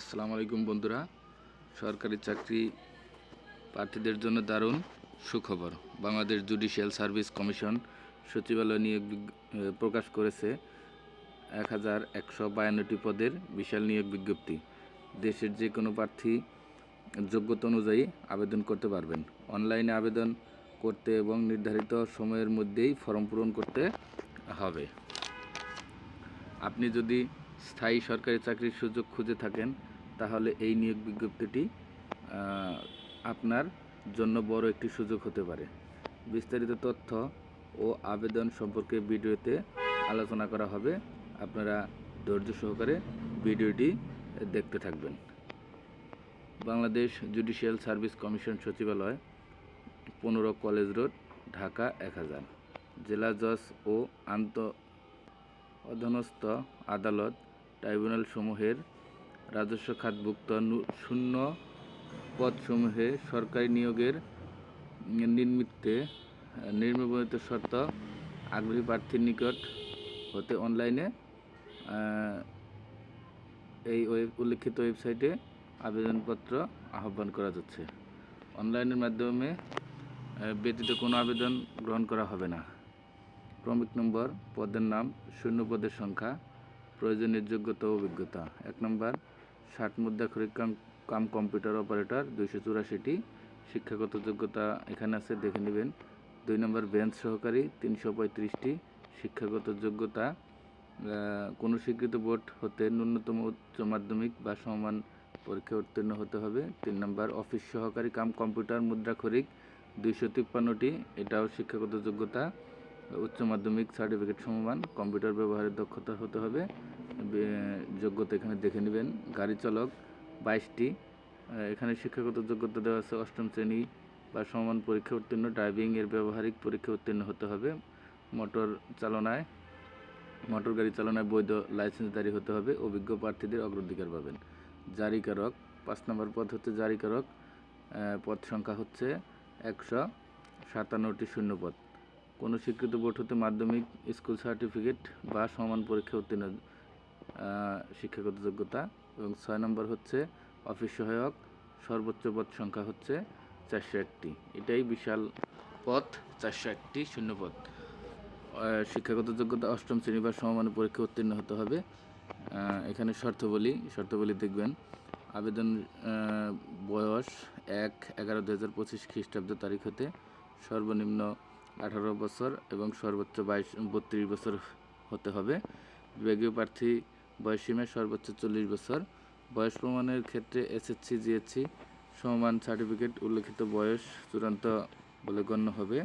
আসসালামু আলাইকুম বন্ধুরা। সরকারি চাকরি প্রার্থীদের জন্য দারুণ সুখবর। বাংলাদেশ জুডিশিয়াল সার্ভিস কমিশন সচিবালয় নিয়োগ প্রকাশ করেছে এক হাজার একশো বায়ান্নটি পদের বিশাল নিয়োগ বিজ্ঞপ্তি। দেশের যে কোনো প্রার্থী যোগ্যতা অনুযায়ী আবেদন করতে পারবেন। অনলাইনে আবেদন করতে এবং নির্ধারিত সময়ের মধ্যেই ফর্ম পূরণ করতে হবে। আপনি যদি স্থায়ী সরকারি চাকরির সুযোগ খুঁজে থাকেন তাহলে এই নিয়োগ বিজ্ঞপ্তিটি আপনার জন্য বড় একটি সুযোগ হতে পারে। বিস্তারিত তথ্য ও আবেদন সম্পর্কে ভিডিওতে আলোচনা করা হবে। আপনারা ধৈর্য সহকারে ভিডিওটি দেখতে থাকবেন। বাংলাদেশ জুডিশিয়াল সার্ভিস কমিশন সচিবালয়, পনেরো কলেজ রোড, ঢাকা এক হাজার। জেলা জজ ও আন্ত, অধীনস্থ আদালত ট্রাইব্যুনালসমূহের রাজস্ব খাতভুক্ত শূন্য পদসমূহে সরকারি নিয়োগের নিমিত্তে নির্মবর্ণিত শর্ত, আগ্রহী প্রার্থীর নিকট হতে অনলাইনে এই ওয়েব উল্লেখিত ওয়েবসাইটে আবেদনপত্র আহ্বান করা যাচ্ছে। অনলাইনের মাধ্যমে ব্যতীত কোনো আবেদন গ্রহণ করা হবে না। ক্রমিক নম্বর, পদের নাম, শূন্য পদের সংখ্যা, প্রয়োজনীয় যোগ্যতা অভিজ্ঞতা। এক নম্বর ষাট মুদ্রাক্ষরিক কাম কাম কম্পিউটার অপারেটর, দুইশো চুরাশিটি শিক্ষাগত যোগ্যতা এখানে আছে, দেখে নেবেন। দুই নম্বর বেঞ্চ সহকারী, তিনশো পঁয়ত্রিশটি শিক্ষাগত যোগ্যতা। কোনো স্বীকৃত বোর্ড হতে ন্যূনতম উচ্চ মাধ্যমিক বা সমান পরীক্ষা উত্তীর্ণ হতে হবে। তিন নম্বর অফিস সহকারী কাম কম্পিউটার মুদ্রাক্ষরিক দুইশো তিপ্পান্নটি, এটাও শিক্ষাগত যোগ্যতা। উচ্চ মাধ্যমিক সার্টিফিকেট সমমান, কম্পিউটার ব্যবহারের দক্ষতা হতে হবে যোগ্যতা এখানে দেখে নেবেন, গাড়ি চালক বাইশটি এখানে শিক্ষাগত যোগ্যতা দেওয়া আছে অষ্টম শ্রেণি, বা সমান পরীক্ষা উত্তীর্ণ ড্রাইভিং এর ব্যবহারিক পরীক্ষা উত্তীর্ণ হতে হবে, মোটর চালনায়, মোটর গাড়ি চালনায় বৈধ লাইসেন্স লাইসেন্সধারী হতে হবে, অভিজ্ঞ প্রার্থীদের অগ্রাধিকার পাবেন। জারিকারক, পাঁচ নম্বর পদ হচ্ছে জারিকারক পদ সংখ্যা হচ্ছে একশো সাতান্নটি শূন্য পদ। কোনো স্বীকৃত বোর্ড হতে মাধ্যমিক স্কুল সার্টিফিকেট বা সমান পরীক্ষা উত্তীর্ণ শিক্ষাগত যোগ্যতা এবং ছয় নম্বর হচ্ছে অফিস সহায়ক, সর্বোচ্চ পদ সংখ্যা হচ্ছে চারশো একটি। এটাই বিশাল পথ চারশো একটি শূন্য পদ। শিক্ষাগত যোগ্যতা অষ্টম শ্রেণি বা সমমানের পরীক্ষা উত্তীর্ণ হতে হবে। এখানে শর্তাবলী শর্তাবলী দেখবেন। আবেদন বয়স এক এগারো দু হাজার পঁচিশ খ্রিস্টাব্দ তারিখ হতে সর্বনিম্ন আঠারো বছর এবং সর্বোচ্চ বাইশ, বত্রিশ বছর হতে হবে। বিভাগীয় প্রার্থী বয়সীমা সর্বোচ্চ চল্লিশ বছর। বয়স প্রমাণের ক্ষেত্রে এসএসসি জিএসসি সমান সার্টিফিকেট উল্লেখিত বয়স চূড়ান্ত বলে গণ্য হবে।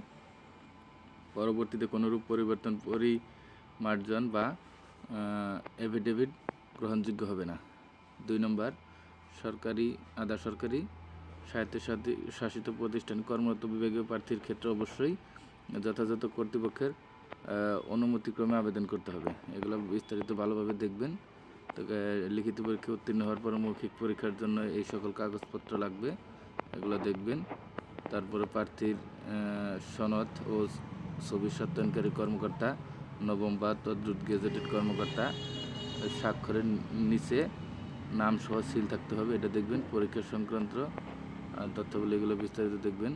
পরবর্তীতে কোনোরূপ পরিবর্তন পরিমার্জন বা এফিডেভিট গ্রহণযোগ্য হবে না। দুই নম্বর, সরকারি, আধা সরকারি স্বায়ত্তশাসি- শাসিত প্রতিষ্ঠান কর্মরত বিভাগীয় প্রার্থীর ক্ষেত্রে অবশ্যই যথাযথ কর্তৃপক্ষের অনুমতিক্রমে আবেদন করতে হবে। এগুলো বিস্তারিত ভালোভাবে দেখবেন। তো লিখিত পরীক্ষা উত্তীর্ণ হওয়ার পর মৌখিক পরীক্ষার জন্য এই সকল কাগজপত্র লাগবে। এগুলো দেখবেন। তারপরে প্রার্থীর সনদ ও ছবি সত্যায়নকারী কর্মকর্তা, নবম বা তদ্রুত গেজেটেড কর্মকর্তা, স্বাক্ষরের নিচে নাম সহ সিল থাকতে হবে। এটা দেখবেন পরীক্ষা সংক্রান্ত তথ্যগুলো এগুলো বিস্তারিত দেখবেন।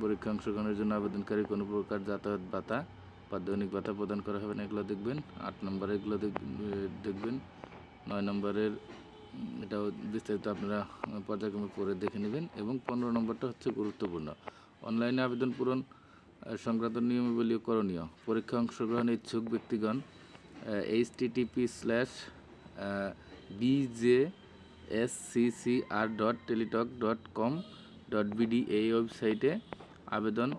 পরীক্ষা অংশগ্রহণের জন্য আবেদনকারী কোনো প্রকার যাতায়াত ভাতা বা দৈনিক ভাতা প্রদান করা হবে না, এগুলো দেখবেন। আট নম্বরে এগুলো দেখ- দেখবেন। নয় নম্বরের এটাও বিস্তারিত আপনারা পর্যায়ক্রমে পড়ে দেখে নেবেন। এবং পনেরো নম্বরটা হচ্ছে গুরুত্বপূর্ণ। অনলাইনে আবেদন পূরণ সংক্রান্ত নিয়মাবলী করণীয়। পরীক্ষা অংশগ্রহণে ইচ্ছুক ব্যক্তিগণ http slash B J S C C R dot Teletalk dot com dot BD এই ওয়েবসাইটে আবেদন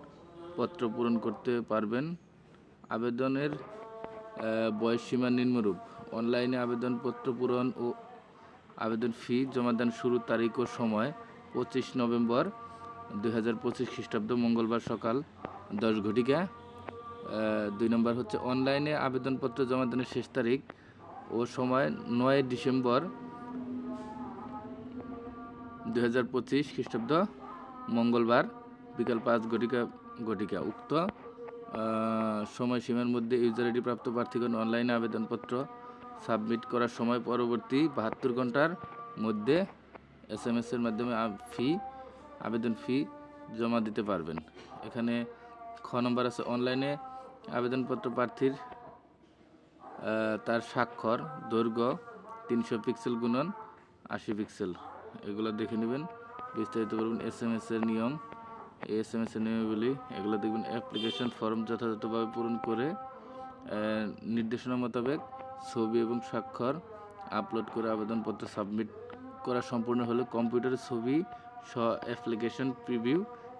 পত্র পূরণ করতে পারবেন। আবেদনের বয়সসীমা নিম্নরূপ। অনলাইনে আবেদনপত্র পূরণ ও আবেদন ফি জমাদান শুরুর তারিখ ও সময় পঁচিশ নভেম্বর দুই হাজার পঁচিশ খ্রিস্টাব্দ মঙ্গলবার সকাল দশ ঘটিকা। দুই নম্বর হচ্ছে অনলাইনে আবেদনপত্র জমাদানের শেষ তারিখ ও সময় নয় ডিসেম্বর দুই হাজার পঁচিশ খ্রিস্টাব্দ মঙ্গলবার। বিকাল পাঁচ ঘটিকা ঘটিকা উক্ত সময়সীমার মধ্যে ইউজার আইডি প্রাপ্ত প্রার্থীগণ অনলাইনে আবেদনপত্র সাবমিট করার সময় পরবর্তী বাহাত্তর ঘণ্টার মধ্যে এস এম এসের মাধ্যমে ফি আবেদন ফি জমা দিতে পারবেন। এখানে খ নম্বর আছে অনলাইনে আবেদনপত্র প্রার্থীর তার স্বাক্ষর, দৈর্ঘ্য তিনশো পিক্সেল গুণন আশি পিক্সেল এগুলো দেখে নেবেন, বিস্তারিত করবেন এস এম এস এর নিয়ম এস এম এস নিয়মাবলী, এগুলো দেখবেন অ্যাপ্লিকেশন ফর্ম যথাযথভাবে পূরণ করে নির্দেশনা মোতাবেক ছবি এবং স্বাক্ষর আপলোড করে আবেদনপত্র সাবমিট করা সম্পূর্ণ হলে কম্পিউটারে ছবি সহ অ্যাপ্লিকেশন প্রিভিউ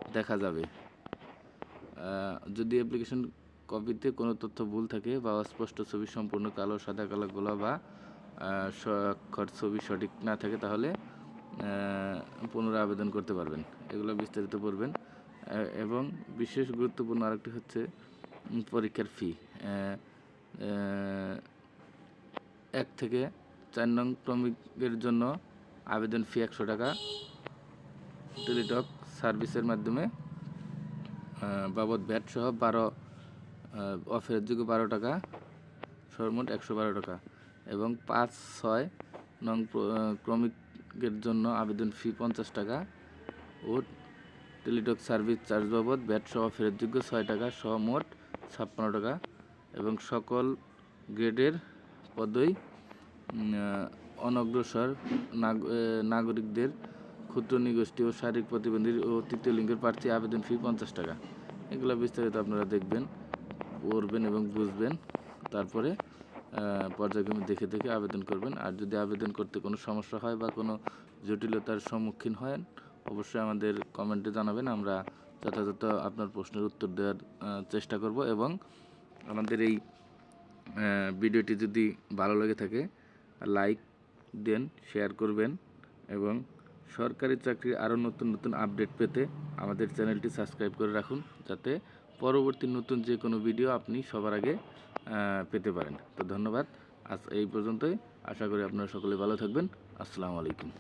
দেখা যাবে। যদি অ্যাপ্লিকেশন কপিতে কোনো তথ্য ভুল থাকে বা অস্পষ্ট ছবি সম্পূর্ণ কালো, সাদা, কালো গোলা বা স্বাক্ষর ছবি সঠিক না থাকে তাহলে পুনরায় আবেদন করতে পারবেন। এগুলো বিস্তারিত পড়বেন। এবং বিশেষ গুরুত্বপূর্ণ আরেকটি হচ্ছে পরীক্ষার ফি এক থেকে চার নং ক্রমিকের জন্য আবেদন ফি একশো টাকা। টেলিটক সার্ভিসের মাধ্যমে বাবদ ভ্যাট সহ বারো অফের যোগ্য বারো টাকা, সর্বমোট একশো বারো টাকা। এবং পাঁচ ছয় নং ক্রমিকের জন্য আবেদন ফি পঞ্চাশ টাকা। ও টেলিটক সার্ভিস চার্জ বাবদ ব্যাট সহ ফেরতযোগ্য ছয় টাকা সহ মোট ছাপ্পান্ন টাকা এবং সকল গ্রেডের পদই অনগ্রসর নাগ- নাগরিকদের ক্ষুদ্র নিগোষ্ঠী ও শারীরিক প্রতিবন্ধী ও তৃতীয় লিঙ্গের প্রার্থী আবেদন ফি পঞ্চাশ টাকা। এগুলো বিস্তারিত আপনারা দেখবেন, পড়বেন এবং বুঝবেন। তারপরে পর্যায়ক্রমে দেখে দেখে আবেদন করবেন। আর যদি আবেদন করতে কোনো সমস্যা হয় বা কোনো জটিলতার সম্মুখীন হয় অবশ্যই আমাদের কমেন্টে জানাবেন। আমরা যথাযথ আপনার প্রশ্নের উত্তর দেওয়ার চেষ্টা করব এবং আমাদের এই ভিডিওটি যদি ভালো লেগে থাকে লাইক দেন শেয়ার করবেন এবং সরকারি চাকরির আরও নতুন নতুন আপডেট পেতে আমাদের চ্যানেলটি সাবস্ক্রাইব করে রাখুন যাতে পরবর্তী নতুন যে কোনো ভিডিও আপনি সবার আগে পেতে পারেন। তো ধন্যবাদ। আজ এই পর্যন্তই। আশা করি আপনারা সকলে ভালো থাকবেন। আসসালামু আলাইকুম।